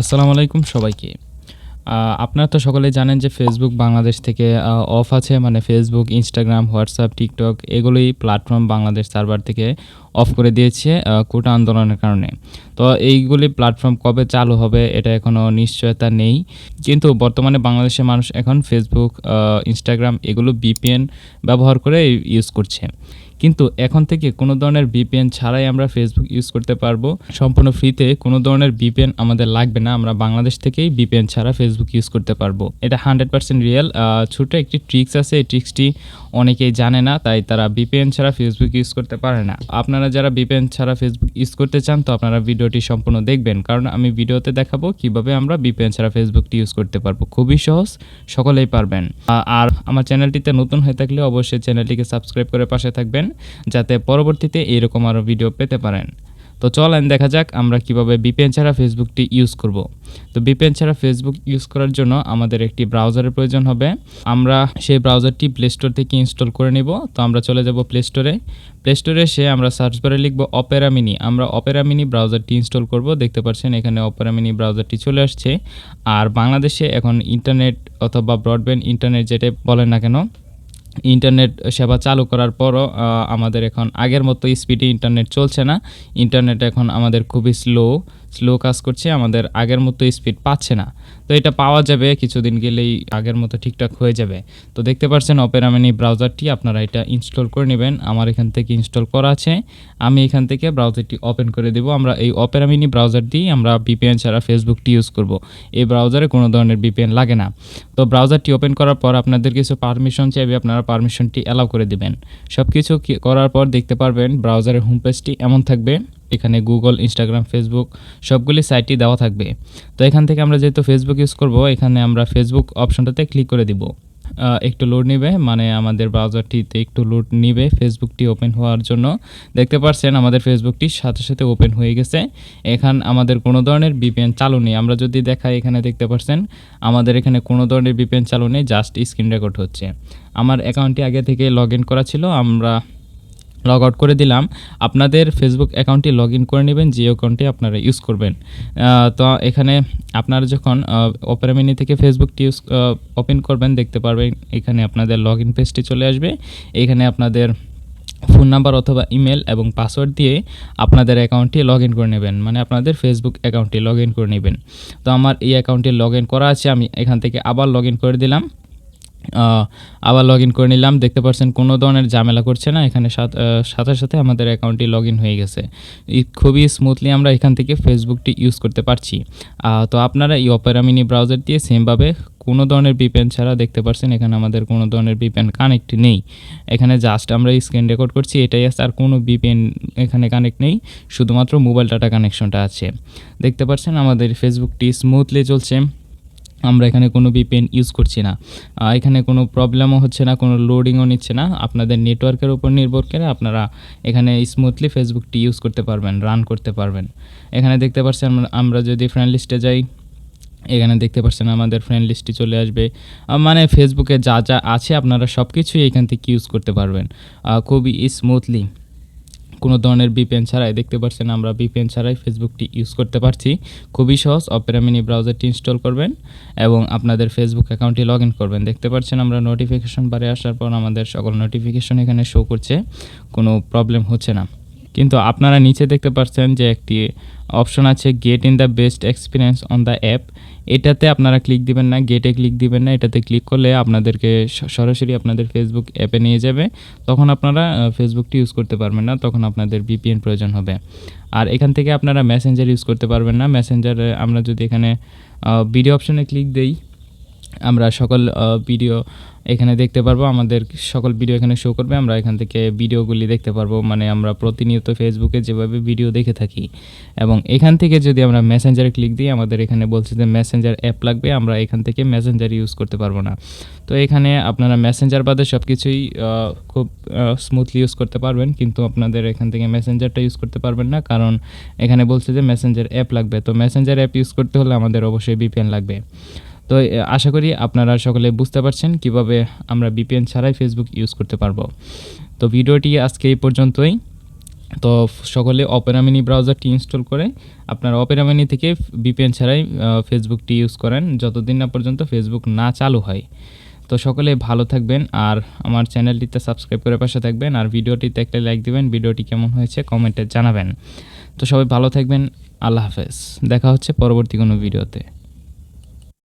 আসসালামু আলাইকুম সবাইকে। আপনারা তো সকলেই জানেন যে ফেসবুক বাংলাদেশ থেকে অফ আছে মানে ফেসবুক ইনস্টাগ্রাম হোয়াটসঅ্যাপ টিকটক এগুলোই প্ল্যাটফর্ম বাংলাদেশ সার্ভার থেকে অফ করে দিয়েছে কোটা আন্দোলনের কারণে। তো এইগুলি প্ল্যাটফর্ম কবে চালু হবে এটা এখনও নিশ্চয়তা নেই। কিন্তু বর্তমানে বাংলাদেশের মানুষ এখন ফেসবুক ইনস্টাগ্রাম এগুলো বিপিএন ব্যবহার করে ইউজ করছে। কিন্তু এখন থেকে কোনো ধরনের ভিপিএন ছাড়াই আমরা ফেসবুক ইউজ করতে পারব। সম্পূর্ণ ফ্রিতে কোনো ধরনের ভিপিএন আমাদের লাগবে না। আমরা বাংলাদেশ থেকেই ভিপিএন ছাড়া ফেসবুক ইউজ করতে পারব। এটা হান্ড্রেড পার্সেন্ট রিয়েল ছোটো একটি ট্রিক্স আছে। এই ট্রিক্সটি অনেকেই জানে না, তাই তারা ভিপিএন ছাড়া ফেসবুক ইউজ করতে পারে না। আপনারা যারা ভিপিএন ছাড়া ফেসবুক ইউজ করতে চান, তো আপনারা ভিডিওটি সম্পূর্ণ দেখবেন। কারণ আমি ভিডিওতে দেখাবো কীভাবে আমরা ভিপিএন ছাড়া ফেসবুকটি ইউজ করতে পারব। খুবই সহজ, সকলেই পারবেন। আর আমার চ্যানেলটিতে নতুন হয়ে থাকলে অবশ্যই চ্যানেলটিকে সাবস্ক্রাইব করে পাশে থাকবেন। যাতে পরবর্তীতে এরকম আরও ভিডিও পেতে পারেন। তো চলেন দেখা যাক আমরা কীভাবে বিপিএন ছাড়া ফেসবুকটি ইউজ করব। তো বিপিএন ছাড়া ফেসবুক ইউজ করার জন্য আমাদের একটি ব্রাউজারের প্রয়োজন হবে। আমরা সেই ব্রাউজারটি প্লে স্টোর থেকে ইনস্টল করে নিব। তো আমরা চলে যাব প্লে স্টোরে প্লে স্টোরে এসে আমরা সার্চ বারে লিখব অপেরা মিনি আমরা অপেরা মিনি ব্রাউজারটি ইনস্টল করব। দেখতে পাচ্ছেন এখানে অপেরা মিনি ব্রাউজারটি চলে আসছে। আর বাংলাদেশে এখন ইন্টারনেট অথবা ব্রডব্যান্ড ইন্টারনেট যেটা বলেন না কেন ইন্টারনেট সেবা চালু করার পরও আমাদের এখন আগের মতো স্পিডে ইন্টারনেট চলছে না। ইন্টারনেট এখন আমাদের খুবই স্লো স্লো কাজ করছে, আমাদের আগের মতো স্পিড পাচ্ছে না। তো এটা পাওয়া যাবে, কিছুদিন গেলেই আগের মতো ঠিকঠাক হয়ে যাবে। তো দেখতে পাচ্ছেন অপেরা মিনি ব্রাউজারটি আপনারা এটা ইনস্টল করে নেবেন। আমার এখান থেকে ইনস্টল করা আছে। আমি এখান থেকে ব্রাউজারটি ওপেন করে দেব। আমরা এই অপেরা মিনি ব্রাউজার দিয়ে আমরা বিপিএন ছাড়া ফেসবুকটি ইউজ করব। এই ব্রাউজারে কোনো ধরনের বিপিএন লাগে না। তো ব্রাউজারটি ওপেন করার পর আপনাদের কিছু পারমিশন চাইবে, আপনারা পারমিশনটি অ্যালাউ করে দিবেন। সব কিছু করার পর দেখতে পারবেন ব্রাউজারের হোম পেজটি এমন থাকবে। এখানে গুগল ইনস্টাগ্রাম ফেসবুক সবগুলি সাইটই দেওয়া থাকবে। তো এখান থেকে আমরা যেহেতু ফেসবুক ইউজ করব, এখানে আমরা ফেসবুক অপশনটাতে ক্লিক করে দিব। একটু লোড নিবে মানে আমাদের ব্রাউজারটিতে একটু লোড নিবে ফেসবুকটি ওপেন হওয়ার জন্য। দেখতে পাচ্ছেন আমাদের ফেসবুকটি সাথে সাথে ওপেন হয়ে গেছে। এখান আমাদের কোনো ধরনের বিপিএন চালু নেই। আমরা যদি দেখাই এখানে, দেখতে পাচ্ছেন আমাদের এখানে কোনো ধরনের বিপিএন চালু নেই জাস্ট স্ক্রিন রেকর্ড হচ্ছে। আমার অ্যাকাউন্টটি আগে থেকে লগ ইন করা ছিল, আমরা লগ আউট করে দিলাম। আপনাদের ফেসবুক অ্যাকাউন্টটি লগ ইন করে নেবেন, যে অ্যাকাউন্টটি আপনারা ইউজ করবেন। তো এখানে আপনারা যখন অপেরা মিনি থেকে ফেসবুকটি ইউজ ওপেন করবেন, দেখতে পারবেন এখানে আপনাদের লগ ইন পেজটি চলে আসবে। এখানে আপনাদের ফোন নাম্বার অথবা ইমেল এবং পাসওয়ার্ড দিয়ে আপনাদের অ্যাকাউন্টটি লগ ইন করে নেবেন। মানে আপনাদের ফেসবুক অ্যাকাউন্টটি লগ ইন করে নেবেন। তো আমার এই অ্যাকাউন্টটি লগ ইন করা আছে, আমি এখান থেকে আবার লগ ইন করে দিলাম। আবার লগ ইন করে নিলাম। দেখতে পাচ্ছেন কোনো ধরনের ঝামেলা করছে না। এখানে সাথ- সাথে আমাদের অ্যাকাউন্টটি লগ ইন হয়ে গেছে। খুবই স্মুথলি আমরা এখান থেকে ফেসবুকটি ইউজ করতে পারছি। তো আপনারা এই অপেরা মিনি ব্রাউজার দিয়ে সেমভাবে কোনো ধরনের বিপেন ছাড়া দেখতে পাচ্ছেন এখানে আমাদের কোনো ধরনের বিপেন কানেক্ট নেই। এখানে জাস্ট আমরা স্ক্রিন রেকর্ড করছি। এটাই আছে, আর কোনো বিপেন এখানে কানেক্ট নেই। শুধুমাত্র মোবাইল ডাটা কানেকশনটা আছে। দেখতে পাচ্ছেন আমাদের ফেসবুকটি স্মুথলি চলছে। আমরা এখানে কোনো ভিপিএন ইউজ করছি না। এখানে কোনো প্রবলেমও হচ্ছে না, কোনো লোডিংও নিচ্ছে না। আপনাদের নেটওয়ার্কের উপর নির্ভর করে আপনারা এখানে স্মুথলি ফেসবুকটি ইউজ করতে পারবেন রান করতে পারবেন। এখানে দেখতে পাচ্ছেন আমরা- যদি ফ্রেন্ড লিস্টে যাই, এখানে দেখতে পাচ্ছেন আমাদের ফ্রেন্ড লিস্টটি চলে আসবে। মানে ফেসবুকে যা যা আছে আপনারা সব কিছুই এখান থেকে ইউজ করতে পারবেন। খুবই স্মুথলি কোনো ধরনের বিপিএন ছাড়াই দেখতে পাচ্ছেন আমরা বিপিএন ছাড়াই ফেসবুকটি ইউজ করতে পারছি। খুবই সহজ অপেরা মিনি ব্রাউজারটি ইনস্টল করবেন এবং আপনাদের ফেসবুক অ্যাকাউন্টটি লগ ইন করবেন। দেখতে পাচ্ছেন আমরা নোটিফিকেশন বারে আসার পর আমাদের সকল নোটিফিকেশন এখানে শো করছে, কোনো প্রবলেম হচ্ছে না। কিন্তু আপনারা নিচে দেখতে পাচ্ছেন যে একটি অপশন আছে get in the best experience on the app. এটাতে আপনারা ক্লিক দিবেন না, গেটে ক্লিক দিবেন না, এটাতে ক্লিক করলে আপনাদেরকে সরাসরি আপনাদের ফেসবুক অ্যাপে নিয়ে যাবে। তখন আপনারা ফেসবুকটি ইউজ করতে পারবেন না, তখন আপনাদের ভিপিএন প্রয়োজন হবে। আর এখান থেকে আপনারা মেসেঞ্জার ইউজ করতে পারবেন না। মেসেঞ্জারে আমরা যদি এখানে ভিডিও অপশনে ক্লিক দেই আমরা সকল ভিডিও এখানে দেখতে পারব। আমাদের সকল ভিডিও এখানে শো করবে। আমরা এখান থেকে ভিডিওগুলি দেখতে পারব। মানে আমরা প্রতিনিয়ত ফেসবুকে যেভাবে ভিডিও দেখে থাকি। এবং এখান থেকে যদি আমরা মেসেঞ্জারে ক্লিক দিই, আমাদের এখানে বলছে যে মেসেঞ্জার অ্যাপ লাগবে। আমরা এখান থেকে মেসেঞ্জার ইউজ করতে পারব না। তো এখানে আপনারা মেসেঞ্জার বাদে সব কিছুই খুব স্মুথলি ইউজ করতে পারবেন। কিন্তু আপনাদের এখান থেকে মেসেঞ্জারটা ইউজ করতে পারবেন না। কারণ এখানে বলছে যে মেসেঞ্জার অ্যাপ লাগবে। তো মেসেঞ্জার অ্যাপ ইউজ করতে হলে আমাদের অবশ্যই বিপিএন লাগবে। তো আশা করি আপনারা সকলে বুঝতে পারছেন কীভাবে আমরা বিপিএন ছাড়াই ফেসবুক ইউজ করতে পারব। তো, ভিডিওটি আজকে এই পর্যন্তই। তো, সকলে অপেরামিনি ব্রাউজারটি ইনস্টল করে আপনারা অপেরামিনি থেকে ভিপিএন ছাড়াই ফেসবুকটি ইউজ করেন। যতদিন না পর্যন্ত ফেসবুক না চালু হয়। তো, সকলে ভালো থাকবেন আর আমার চ্যানেলটিতে সাবস্ক্রাইব করে পাশে থাকবেন আর ভিডিওটিতে একটা লাইক দিবেন। ভিডিওটি কেমন হয়েছে কমেন্টে জানাবেন। তো, সবাই ভালো থাকবেন। আল্লাহ হাফেজ। দেখা হচ্ছে পরবর্তী কোনো ভিডিওতে।